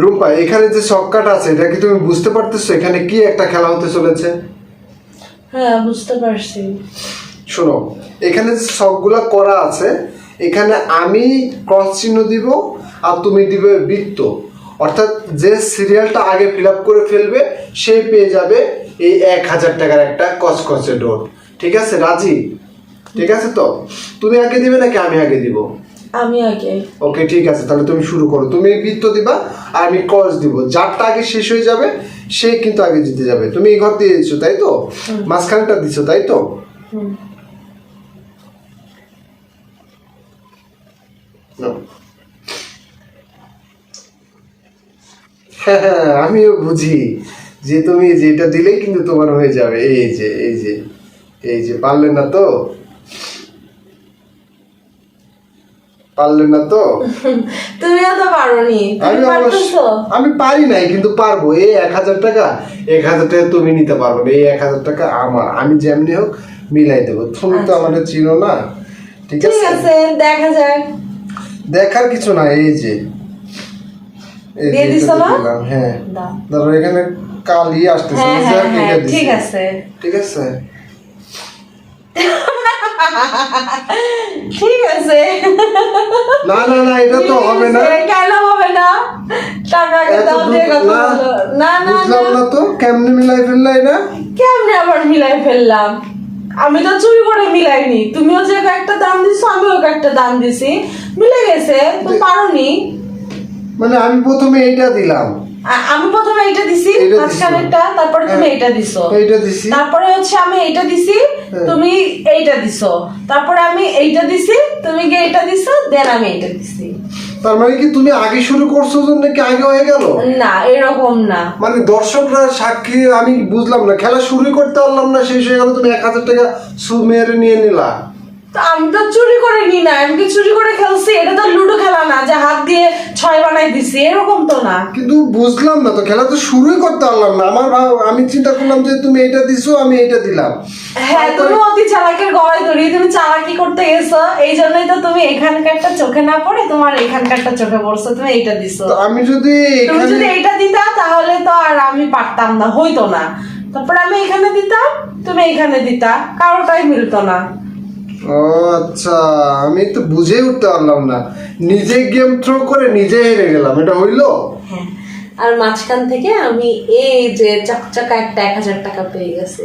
রূপা এখানে যে ছক্কাটা আছে এটা কি তুমি বুঝতে পারতেছো? এখানে কি একটা খেলা হতে চলেছে? হ্যাঁ বুঝতে পারছি। শোনো এখানে ছকগুলা করা আছে এখানে আমি ক্রস চিহ্ন দিব আর তুমি দিবে বৃত্ত। অর্থাৎ যে সিরিয়ালটা আগে ফিল আপ করে ফেলবে সে পেয়ে যাবে এই এক হাজার টাকার একটা কসকসে ডোর ঠিক আছে রাজি? ঠিক আছে তো? তুমি আগে দিবে নাকি আমি আগে দিব? আমি আগে। ওকে ঠিক আছে তাহলে তুমি শুরু করো। তুমি বৃত্ত দিবা আর আমি ক্রস দিব। যারটা আগে শেষ হয়ে যাবে সে কিন্তু আগে জিতে যাবে। তুমি এই ঘর দিয়ে দিচ্ছ তাই তো? মাঝখানটা দিচ্ছ তাই তো। হ্যাঁ হ্যাঁ, আমিও বুঝি যে তুমি যেটা দিলেই কিন্তু তোমার হয়ে যাবে। এই যে এই যে এই যে পারলে না তো? পারলে না তো? তুমিও তো পারোনি আমি অবশ্য আমি পারি নাই কিন্তু পারব। এই এক হাজার টাকা এক হাজার টাকা তুমি নিতে পারবে এই এক হাজার টাকা আমার। আমি যেমনি হোক মিলাই দেবো। তুমি তো আচ্ছা। আমাদের চিনো না ঠিক আছে? দেখা যাক। দেখার কিছু না এই যে। হ্যাঁ। ধরো এখানে আসতেছে হ্যাঁ? হ্যাঁ হ্যাঁ। ঠিক আছে। ঠিক আছে? ঠিক আছে। না না না এটা তো হবে না। কেন হবে না? দিয়ে কথা না, না বুঝলাম না তো কেমনে মিলাই কেমনে আবার মিলাই ফেললাম? আমি তো চুরি করে মিলাইনি। তুমিও যে একটা দাম দিছো আমিও একটা দাম দিছি। মিলে গেছে তুমি পারোনি। মানে আমি প্রথমে এইটা দিলাম। আমি প্রথমে এইটা দিছি। মাঝখানেরটা তারপরে তুমি এটা দিছো। এইটা দিছি। তারপরে হচ্ছে আমি এইটা দিছি হ্যাঁ। তুমি এইটা দিছো। তারপরে আমি এইটা দিছি তুমি কি এইটা দিছো? দেন আমি এইটা দিছি। তার মানে কি তুমি আগে শুরু করছ জন্য কি আগে হয়ে গেল? না এরকম না। মানে দর্শকরা সাক্ষী আমি বুঝলাম না খেলা শুরু করতে পারলাম না শেষ হয়ে গেল তুমি এক হাজার টাকা সুমের মেরে নিয়ে নিলা। তো আমি তো চুরি করে নি না আমি কি চুরি করে খেলছি? এটা তো লুডো বানাই দিছি এরকম তো না। কিন্তু বুঝলাম না তো খেলা তো শুরুই করতে পারলাম না। আমার ভাব আমি চিন্তা করলাম যে তুমি এটা দিছো আমি এটা দিলাম। হ্যাঁ তুমি অতি চালাকের গলায় ধরি তুমি চালাকি করতে গেছো এই জন্যই তো তুমি এখানকারটা চোখে না পড়ে তোমার এখানকারটা চোখে পড়ছো তুমি এইটা দিছো। তো আমি যদি তুমি যদি এইটা দিতা তাহলে তো আর আমি পারতাম না হইতো না। তারপর আমি এখানে দিতাম তুমি এখানে দিতা কারোটাই মিলতো না। ও আচ্ছা আমি তো বুঝেই উঠতে পারলাম না। নিজে গেম থ্রো করে নিজে হেরে গেলাম এটা হইল? হ্যাঁ আর মাঝখান থেকে আমি এই যে চকচকা একটা এক হাজার টাকা পেয়ে গেছি।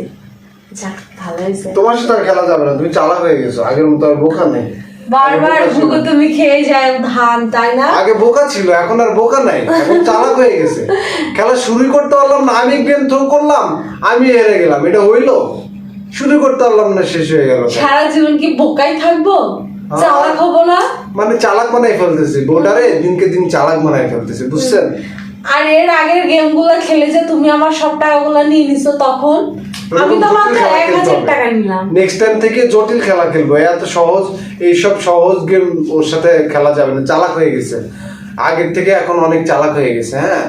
যাক ভালো হয়েছে। তোমার সাথে আর খেলা যাবে না তুমি চালাক হয়ে গেছো আগের মতো আর বোকা নেই। বারবার। ভুগো তুমি খেয়ে যায় ধান তাই না? আগে বোকা ছিল এখন আর বোকা নাই এখন চালাক হয়ে গেছে। খেলা শুরু করতে পারলাম না আমি গেম থ্রো করলাম আমি হেরে গেলাম এটা হইল? শুরু করতে পারলাম না শেষ হয়ে গেল। সারা জীবন কি বোকাই থাকব? হ্যাঁ। চালাক হব না? মানে চালাক বানাই ফেলতেছি বোর্ডারে দিনকে দিন চালাক বানাই ফেলতেছি বুঝছেন? আর এর আগের গেমগুলো খেলে যে তুমি আমার সব টাকাগুলো নিয়ে নিছো তখন আমি তো মাত্র এক হাজার টাকা নিলাম। নেক্সট টাইম থেকে জটিল খেলা খেলব এত সহজ এইসব সহজ গেম ওর সাথে খেলা যাবে না চালাক হয়ে গেছে। আগের থেকে এখন অনেক চালাক হয়ে গেছে হ্যাঁ?